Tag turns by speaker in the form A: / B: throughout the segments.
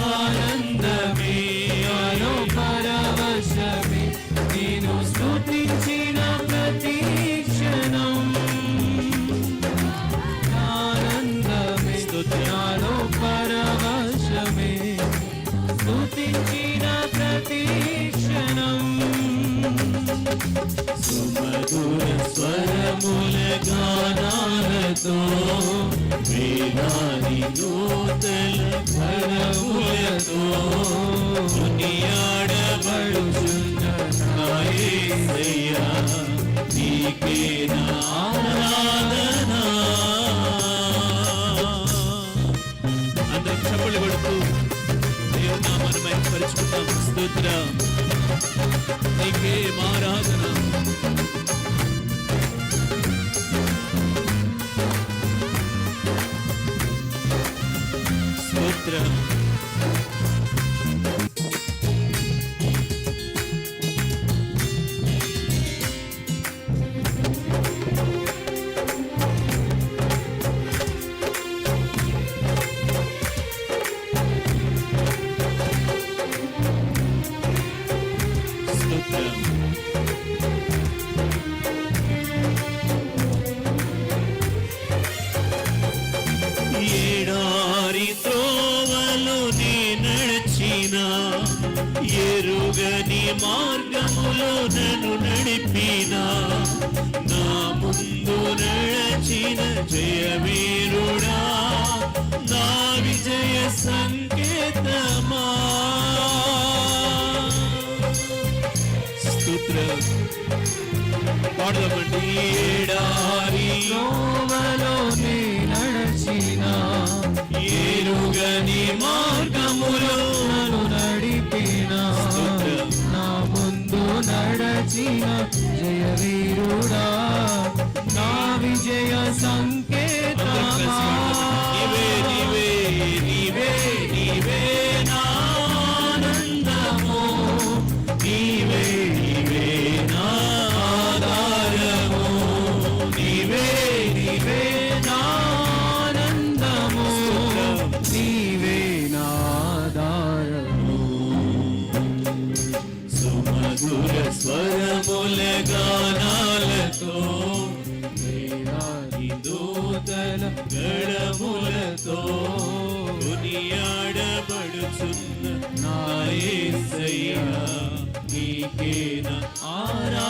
A: మహదానందమే అలో పరవశమే నేను స్తుతించిన ప్రతి క్షణం ఆనందమే. స్తుత్యాలో పరవశమే స్తుతించిన ప్రతి క్షణం సుమధుర స్వరముల గానాలతో వేదాని నూతల కరములతో కొనియాడబడుచున్న నాయసయ్యా నీకే అందరం కొడుతూ నామాన్ని స్తోత్రం. నీకే ఎరుగని మార్గములో నన్ను నడిపినా. నా ముందు నడచిన జయవీరుడా నా విజయ సంకేతమా. స్తోత్రం. పాడదామండి. ఏడారి దూతల కొనియాడబడుచున్న నాయసయ్యా నీకేన ఆరా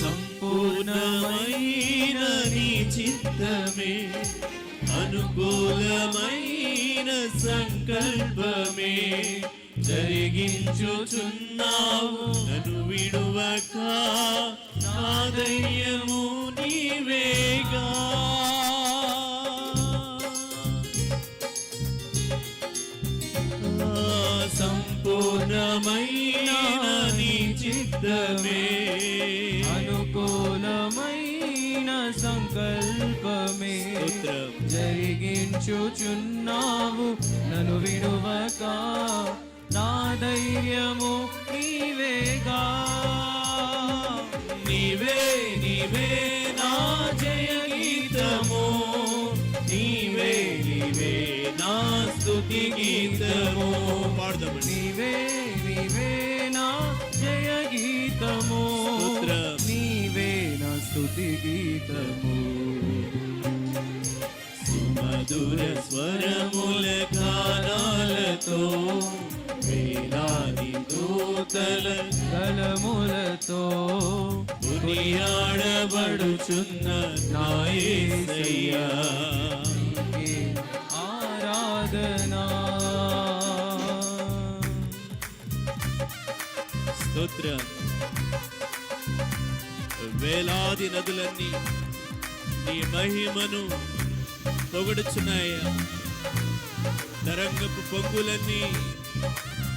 A: సంపూర్ణమైన నీ చిత్తమే అనుకూలమైన సంకల్పమే. జరిగించుచున్నావు నన్ను విడువక నా దయ్యము నీవేగా. చిత్తమే
B: అనుకూలమైన సంకల్పమే. జరిగించుచున్నావు నన్ను విడువక. నా ధైర్యము నీవేగా.
A: నీవే నీవే. నా స్తుతి గీతము సుమధుర స్వరముల గానాలతో వేలాది దూతల
B: కలములతో
A: కొనియాడబడుచున్న నా యేసయ్యా
B: నీకే ఆరాధనా
A: స్తోత్రం వేలాది నదులన్నీ నీ మహిమను పొగడుచున్నాయా? తరంగపు పొంగులన్నీ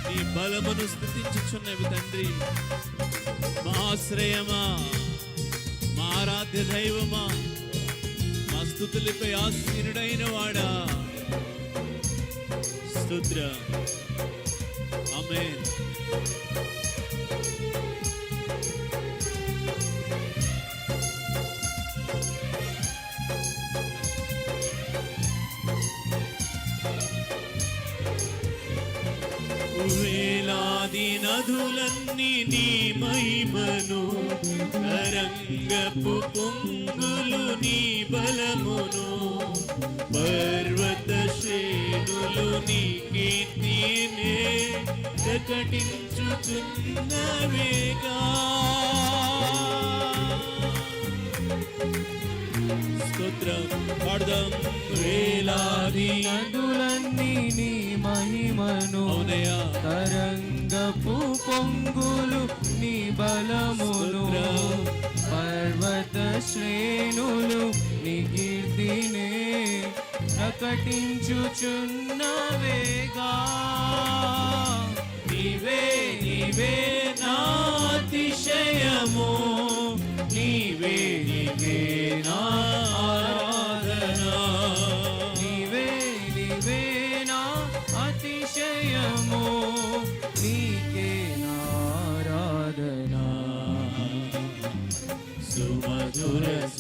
A: నీ బలమును స్థుతించుచున్నవి తండ్రి. మా ఆశ్రయమా మా ఆరాధ్య దైవమా మా స్థుతులపై ఆశీనుడైన వాడా స్తుద్ర ఆమేన్. నదులన్నీ నీ మహిమను తరంగపు పొంగులు నీ బలమును పర్వత శ్రేణులు నీ కీర్తినే ప్రకటించుచున్నవేగా స్తోత్రం పాడదాం వేలాది.
B: నదులన్నీ నీ మహిమను
A: అవునయ్యా.
B: తరంగపు పొంగులు నీ
A: బలములు.
B: పర్వత శ్రేణులు నీ కీర్తినే ప్రకటించుచున్నవేగా
A: నీవే నీవే నాతిశయము నీవే నీవే నా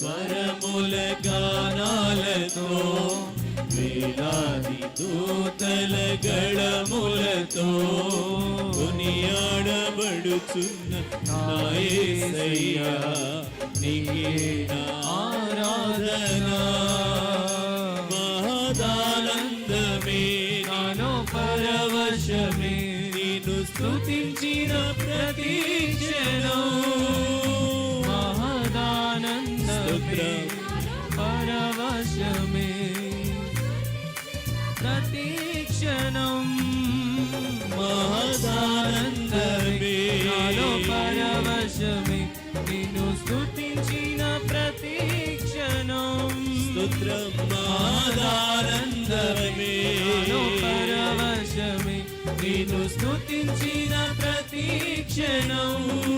A: స్వరముల గానాలతో వేలాది దూతల గళములతో కొనియాడబడుచున్న నాయసయ్యా నీకే ఆరాధనా.
B: పరవశమే ప్రతీక్షణం
A: మహదానందమే.
B: పరవశమే. నిన్ను స్తుతించిన ప్రతీక్షణం
A: స్తోత్రం మహదానందమే.
B: పరవశమే. నిన్ను స్తుతించిన ప్రతీక్షణం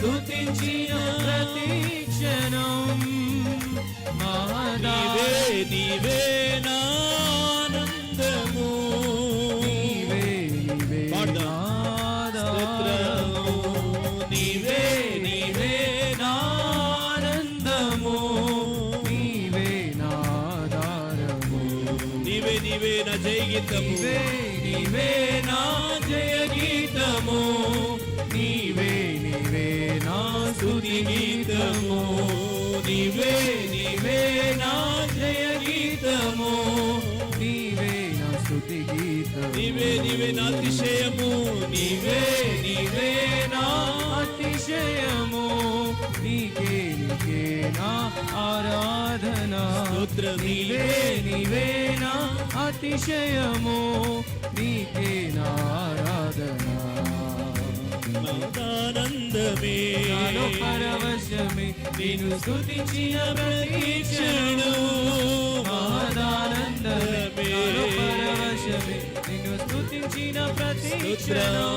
B: స్తుతించిన ప్రతీక్షణం మహదా
A: నీవే నీవే నానందము
B: నీవే నీవే.
A: స్తోత్రము నీవే నీవే
B: ఆనందము. నీవే నాదారము
A: నీవే నీవే నా జయ గీతము
B: నీవే నీవే
A: నా జయ గీతము జయ గీతము
B: నీవే
A: నీవే నా అతిశయము నీవే నీవే నా
B: అతిశయము. నీకే నీకే నా ఆరాధన.
A: స్తోత్ర
B: నీవే నీవే నా అతిశయము. నీకే నా ఆరాధన.
A: ఆనందమే
B: పరవశమే నేను స్తుతించిన ప్రతి క్షణం. నాలో పరవశమే నిన్ను స్తుతించిన ప్రతి క్షణం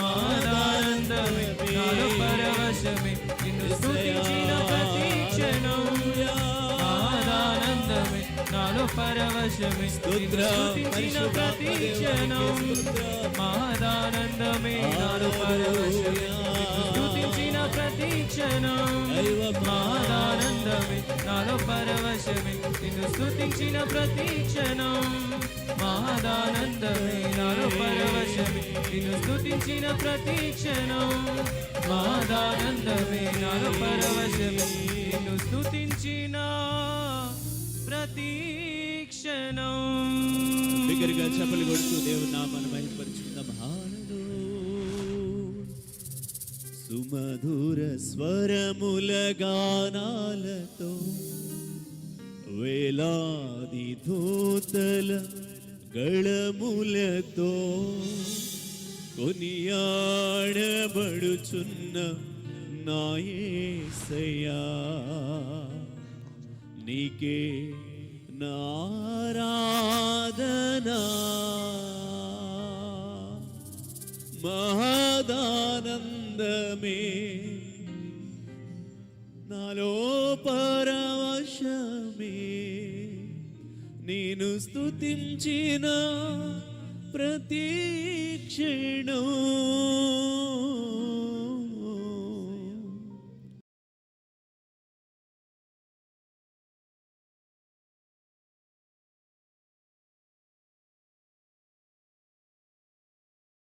B: మహదానందమే నాలో పరవశమే. నిన్ను స్తుతించిన ప్రతి క్షణం మహదానందమే నాలో పరవశమే. స్తుతించిన ప్రతి క్షణం మహదానందమే నాలో పరవశమే. ప్రతి క్షణం నాలో పరవశమే నిన్ను స్తుతించిన ప్రతి క్షణం. మహదానందమే నాలో పరవశమే నిన్ను స్థుతించిన ప్రతి క్షణం. మహదానందమే నాలో పరవశమే నిన్ను స్థుతించిన ప్రతి క్షణం.
A: బిగ్గరగా చెప్పలు కొడుతూ దేవుని నామాన్ని మహిమపరచుకుంటాం సుమధుర స్వరముల గానాలతో వేలాది ధూతల గళములతో కొనియాడబడుచున్న నాయసయా నీకే నారాధనా ఆనందమే నాలో పరవశమే నేను స్థుతించిన ప్రతీక్షణం